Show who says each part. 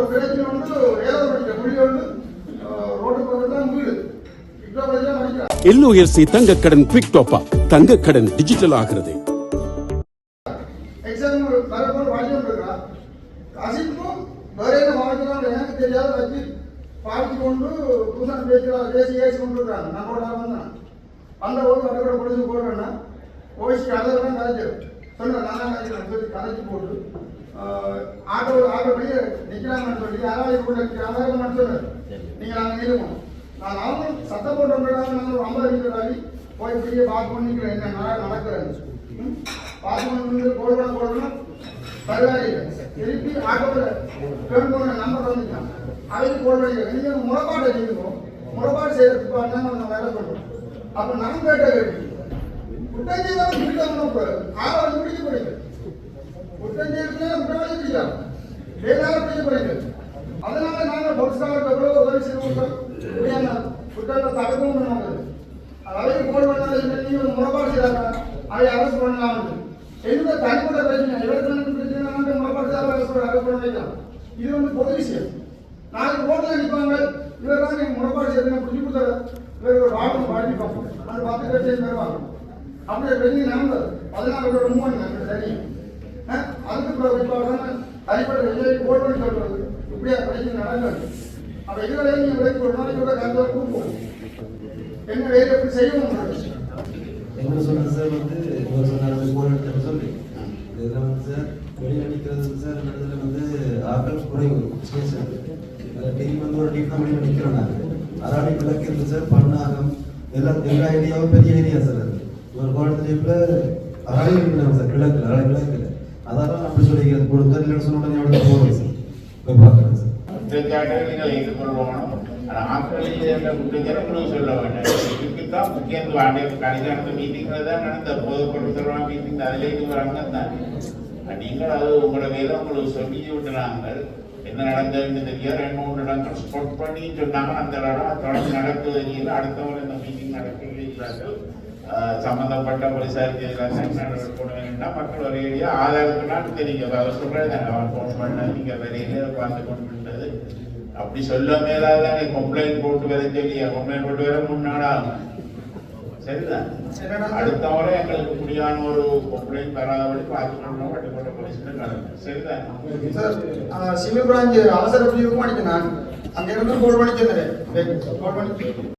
Speaker 1: ஒரு கிடச்சில் வந்து ஏழை படிக்கிற குழி வந்து ரோட்டு பக்கத்துல தான் வீடு.
Speaker 2: எல்ஓஎஸ்சி தங்கக்கடன் குவிக் டாப் அப் தங்கக்கடன் டிஜிட்டல் ஆகிறது
Speaker 1: எக்ஸாம் வேற என்ன எனக்கு தெரியாத வச்சு பார்த்து கொண்டு புதுசாக பேசுகிறான் பேசி ஏசி கொண்டு இருக்கிறாங்க நம்மளோட வந்தான். வந்த போது வடக்கூட முடிச்சு போடுறேன்னா ஓய்ச்சி அதெல்லாம் கலைஞர் நான் தான் கலைக்கிறேன் சொல்லி கலைச்சி போட்டு ஆட்டோ ஆட்டோ வெளியே நிற்கிறாங்கன்னு சொல்லி யாராவது கூட நிற்கிறாங்க சொன்னார். நீங்கள் நாங்கள் நிறுவோம். நான் அவங்க சத்தம் போட்டு வந்துடுறாங்க நாங்கள் ஒரு ஐம்பது போய் பெரிய பார்த்து பண்ணிக்கிறேன் என்ன நட- நடக்கிறது. ம்? பார்த்து பண்ணி போடணும் போடணும் பரவாயில்லை. திருப்பி ஆட்டோவில் டேர்ன் பண்ண நம்பர் வந்துட்டான். அவைக்கு போட வேண்டிய நீங்கள் முறைப்பாடு செய்யணும் முறைப்பாடு செய்யறதுக்கு பார்த்தா நம்ம வேலை பண்ணுறோம் அப்போ நான் கேட்ட கேள்வி குற்றம் செய்தாலும் பிடிக்காம ஆறாவது பிடிக்க போறீங்க. குற்றம் செய்யறதுல குற்றவாளி பிடிக்கலாம் வேளாண் பிடிக்க அதனால நாங்கள் பொலிஸ்காரருக்கு எவ்வளோ உதவி செய்து குற்றத்தை தடுக்கவும் நாங்கள் அவைக்கு போட வேண்டாம் நீங்கள் முறைப்பாடு செய்தாங்க அதை அரசு பண்ணலாம் எந்த தனிப்பட்ட பிரச்சனை இவருக்கு பிரச்சனை? வந்து முறைப்பாடு செய்தாலும் அரசு அரசு பண்ண வைக்கலாம் இது வந்து பொது விஷயம். நாளைக்கு ரோட்டில் நிற்பாங்க. இவரெல்லாம் நீங்கள் முறைப்பாடு செய்யணும் பிடிச்சி கொடுத்தாரு. இவர் ஒரு வாகனம் பாடிப்பாங்க அந்த பத்து பேர் சேர்ந்து வருவாங்க அப்படியே வெளியே நடந்தது பதினாலு பேர் மூணு அந்த தெரியும் அதுக்கு பிறகு இப்போ தனிப்பட்ட விஜய் போட் சொல்றது. இப்படியா பிரச்சனை நடந்தது அப்போ இதுவரை நீங்கள் விலைக்கு ஒரு நாளைக்கு கூட கருத்தை கூப்பிடுவோம் என்ன வேலை எப்படி செய்யணும்
Speaker 3: என்ன சொன்னது சார் வந்து இவர் சொன்னார் போர் எடுத்து சொல்லி. இதில் வந்து சார் வெளியில் நிற்கிறது சார் இடத்துல வந்து ஆக்கள் குறைவு ஸ்டேஷன் டீம் வந்து ஒரு டீம் தான் வெளியே நிற்கிறோம் நாங்கள் அராடி விளக்கிறது சார் பண்ணாகம் எல்லா எல்லா ஏரியாவும் பெரிய ஏரியா சார் அது. ஒரு கோலத்து டீப்பில் அராடி விளக்குனாங்க சார் கிழக்கு அராடி விளக்குல அதான் அப்படி சொல்லிக்கிறது கொடுத்தாரு இல்லைன்னு சொன்ன உடனே அவ்வளோ போகிறோம் சார் இப்போ பார்க்குறேன் சார்
Speaker 4: குற்றச்சாட்டை நீங்கள் ஏற்றுக்கொள்ளணும் ஆனால் ஆக்களில் என்ற குற்றச்சாட்டு சொல்ல வேண்டாம் இதுக்குத்தான் முக்கியம் ஆண்டு கணிதான மீட்டிங்கில் தான் நடந்த போது கொண்டு பொதுப்படுத்துகிறோம் மீட்டிங் அதிலே இது ஒரு அங்கம் தான் நீங்கள் அது உங்களோட வேலை உங்களுக்கு சொல்லி விட்டுறாங்க என்ன நடந்ததுன்னு தெரியாது ரெண்டு மூணு இடங்கள் ஸ்போர்ட் பண்ணி சொன்னாங்க அந்த இடம் தொடர்ந்து நடக்குது இல்லை அடுத்த இந்த மீட்டிங் நடக்கிறார்கள் சம்பந்தப்பட்ட போலீசார் நடவடிக்கை மக்கள் ஒரு ஏரியா ஆதாரத்தினால் தெரியும். அதை சொல்றது அவன் ஃபோன் பண்ண நீங்க வெளியில பார்த்து கொண்டு அப்படி சொல்ல மேலாத நீ கம்ப்ளைண்ட் போட்டு வர சொல்லியா கம்ப்ளைண்ட் போட்டு வர முன்னாடா. சரிதான் அடுத்த முறை எங்களுக்கு முடியான ஒரு கம்ப்ளைண்ட் வராதபடி பார்த்து கொண்டோம் வட்டுக்கோட்டை போலீஸ் கடமை சரிதான்
Speaker 1: சார் அவசர பிரிவுக்கு அடிக்க நான் அங்கே இருந்து போட் பண்ணி சொன்னேன் போட் பண்ணி